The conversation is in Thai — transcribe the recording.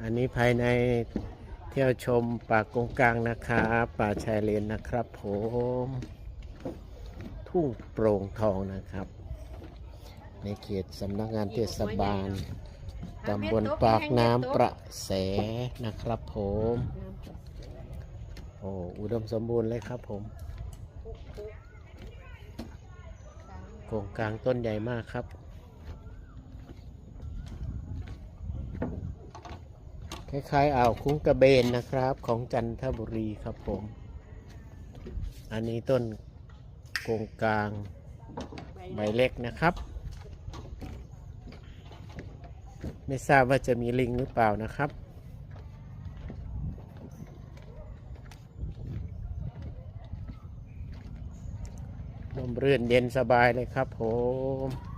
อันนี้ภายในเที่ยวชมป่ากงกลางนะครับ ป่าชายเลนนะครับผม ทุ่งโปร่งทองนะครับ ในเขตสำนักงานเทศบาลตำบลปากน้ำประแสนะครับผม โอ้อุดมสมบูรณ์เลยครับผมโครงกลางต้นใหญ่มากครับ คล้ายๆอ่าวคุ้งกระเบนนะครับ ของจันทบุรีครับผม อันนี้ต้นโกงกลางใบเล็กนะครับ ไม่ทราบว่าจะมีลิงหรือเปล่านะครับ ลมเรื่นเย็นสบายเลยครับผม